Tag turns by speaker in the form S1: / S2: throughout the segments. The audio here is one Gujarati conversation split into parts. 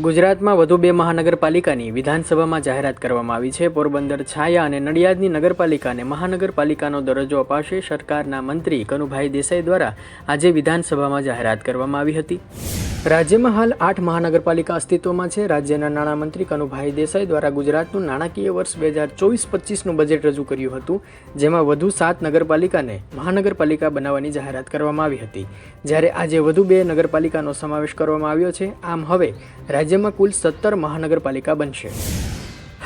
S1: ગુજરાતમાં વધુ બે મહાનગરપાલિકાની વિધાનસભામાં જાહેરાત કરવામાં આવી છે. પોરબંદર છાયા અને નડિયાદની નગરપાલિકાને મહાનગરપાલિકાનો દરજ્જો અપાશે. સરકારના મંત્રી કનુભાઈ દેસાઈ દ્વારા આજે વિધાનસભામાં જાહેરાત કરવામાં આવી હતી. રાજ્યમાં હાલ આઠ મહાનગરપાલિકા અસ્તિત્વમાં છે. રાજ્યના નાણામંત્રી કનુભાઈ દેસાઈ દ્વારા ગુજરાતનું નાણાકીય વર્ષ બે હજાર ચોવીસ પચીસનું બજેટ રજૂ કર્યું હતું, જેમાં વધુ સાત નગરપાલિકાને મહાનગરપાલિકા બનાવવાની જાહેરાત કરવામાં આવી હતી. જ્યારે આજે વધુ બે નગરપાલિકાનો સમાવેશ કરવામાં આવ્યો છે. આમ હવે રાજ્યમાં કુલ સત્તર મહાનગરપાલિકા બનશે.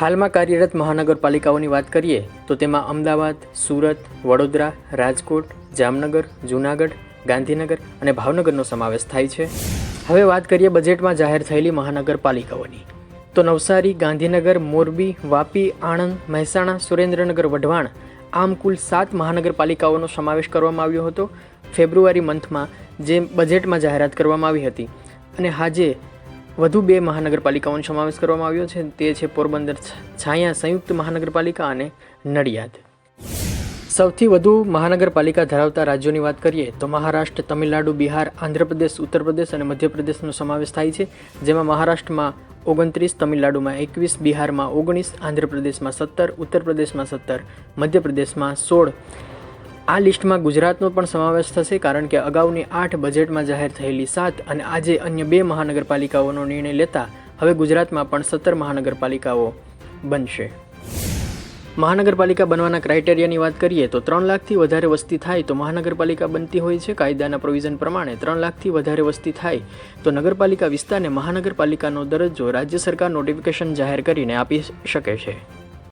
S1: હાલમાં કાર્યરત મહાનગરપાલિકાઓની વાત કરીએ, તો તેમાં અમદાવાદ, સુરત, વડોદરા, રાજકોટ, જામનગર, જૂનાગઢ, ગાંધીનગર અને ભાવનગરનો સમાવેશ થાય છે. હવે વાત કરીએ બજેટમાં જાહેર થયેલી મહાનગરપાલિકાઓની. તો નવસારી, ગાંધીનગર, મોરબી, વાપી, આણંદ, મહેસાણા, સુરેન્દ્રનગર, વઢવાણ આમ કુલ સાત મહાનગરપાલિકાઓનો સમાવેશ કરવામાં આવ્યો હતો. ફેબ્રુઆરી મંથમાં જે બજેટમાં જાહેરાત કરવામાં આવી હતી અને આજે વધુ બે મહાનગરપાલિકાઓનો સમાવેશ કરવામાં આવ્યો છે. તે છે પોરબંદર છાયા સંયુક્ત મહાનગરપાલિકા અને નડિયાદ. સૌથી વધુ મહાનગરપાલિકા ધરાવતા રાજ્યોની વાત કરીએ તો મહારાષ્ટ્ર, તમિલનાડુ, બિહાર, આંધ્રપ્રદેશ ઉત્તર પ્રદેશ અને મધ્યપ્રદેશનો સમાવેશ થાય છે, જેમાં મહારાષ્ટ્રમાં ઓગણત્રીસ, તમિલનાડુમાં એકવીસ, બિહારમાં ઓગણીસ, આંધ્રપ્રદેશમાં સત્તર ઉત્તર પ્રદેશમાં સત્તર, મધ્યપ્રદેશમાં સોળ. આ લિસ્ટમાં ગુજરાતનો પણ સમાવેશ થશે કારણ કે અગાઉની આઠ બજેટમાં જાહેર થયેલી સાત અને આજે અન્ય બે મહાનગરપાલિકાઓનો નિર્ણય લેતા હવે ગુજરાતમાં પણ સત્તર મહાનગરપાલિકાઓ બનશે. મહાનગરપાલિકા બનવાના ક્રાઇટેરિયાની વાત કરીએ તો ત્રણ લાખથી વધારે વસ્તી થાય તો મહાનગરપાલિકા બનતી હોય છે. કાયદાના પ્રોવિઝન પ્રમાણે ત્રણ લાખથી વધારે વસ્તી થાય તો નગરપાલિકા વિસ્તારને મહાનગરપાલિકાનો દરજ્જો રાજ્ય સરકાર નોટિફિકેશન જાહેર કરીને આપી શકે છે.